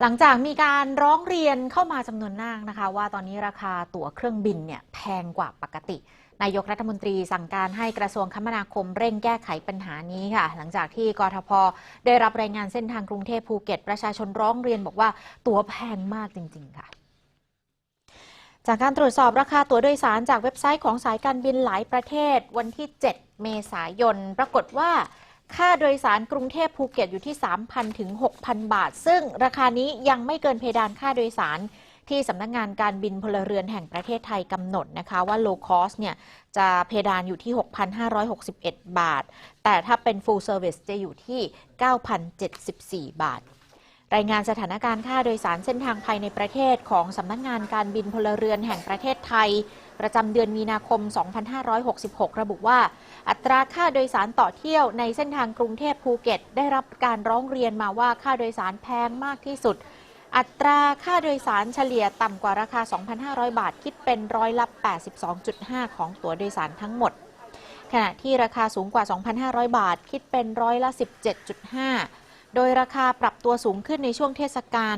หลังจากมีการร้องเรียนเข้ามาจำนวนมากนะคะ ว่าตอนนี้ราคาตั๋วเครื่องบินเนี่ยแพงกว่าปกติ นายกรัฐมนตรีสั่งการให้กระทรวงคมนาคมเร่งแก้ไขปัญหานี้ค่ะ หลังจากที่กทพได้รับรายงานเส้นทางกรุงเทพภูเก็ต ประชาชนร้องเรียนบอกว่าตั๋วแพงมากจริง ๆ ค่ะจากการตรวจสอบราคาตั๋วโดยสารจากเว็บไซต์ของสายการบินหลายประเทศวันที่ 7 เมษายน ปรากฏว่า ค่าโดยสารกรุงเทพภูเก็ตอยู่ที่ 3,000 ถึง 6,000 บาท ซึ่งราคานี้ยังไม่เกินเพดานค่าโดยสารที่สำนักงานการบินพลเรือนแห่งประเทศไทยกำหนดนะคะ ว่าโลคอสเนี่ยจะเพดานอยู่ที่ 6,561 บาท แต่ถ้าเป็น full service จะอยู่ที่ 9,074 บาท รายงานสถานการณ์ค่าโดยสารเส้นทางภายในประเทศของสำนักงานการบินพลเรือนแห่งประเทศไทย ประจำเดือนมีนาคม 2566 ระบุว่า อัตราค่าโดยสารต่อเที่ยวในเส้นทางกรุงเทพภูเก็ต ได้รับการร้องเรียนมาว่าค่าโดยสารแพงมากที่สุด อัตราค่าโดยสารเฉลี่ยต่ำกว่าราคา 2,500 บาท คิดเป็นร้อยละ 82.5 ของตั๋วโดยสารทั้งหมด ขณะที่ราคาสูงกว่า 2,500 บาท คิดเป็นร้อยละ 17.5 โดยราคาปรับตัวสูงขึ้นในช่วงเทศกาล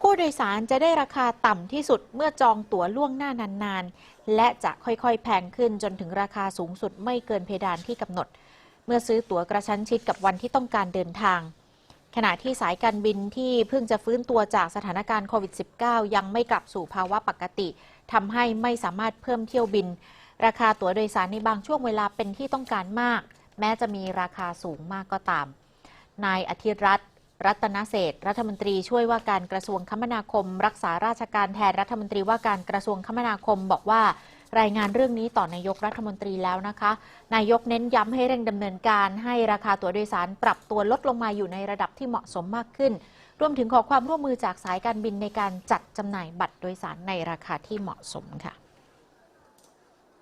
ผู้โดยสารจะได้ราคาต่ำที่สุดเมื่อจองตั๋วล่วงหน้านานๆ และจะค่อยๆ แพงขึ้นจนถึงราคาสูงสุดไม่เกินเพดานที่กำหนด เมื่อซื้อตั๋วกระชั้นชิดกับวันที่ต้องการเดินทาง ขณะที่สายการบินที่เพิ่งจะฟื้นตัวจากสถานการณ์โควิด -19 ยังไม่กลับสู่ภาวะปกติทำให้ไม่สามารถเพิ่มเที่ยวบิน ราคาตั๋วโดยสารในบางช่วงเวลาเป็นที่ต้องการมาก แม้จะมีราคาสูงมากก็ตาม นายอาทิรัตน์รัตนเศษรัฐมนตรีช่วยว่าการกระทรวงคมนาคม รักษาราชการแทนรัฐมนตรีว่าการกระทรวงคมนาคมบอกว่ารายงานเรื่องนี้ต่อนายกรัฐมนตรีแล้วนะคะ นายกเน้นย้ำให้เร่งดำเนินการให้ราคาตั๋วโดยสารปรับตัวลดลงมาอยู่ในระดับที่เหมาะสมมากขึ้น รวมถึงขอความร่วมมือจากสายการบินในการจัดจำหน่ายบัตรโดยสารในราคาที่เหมาะสมค่ะ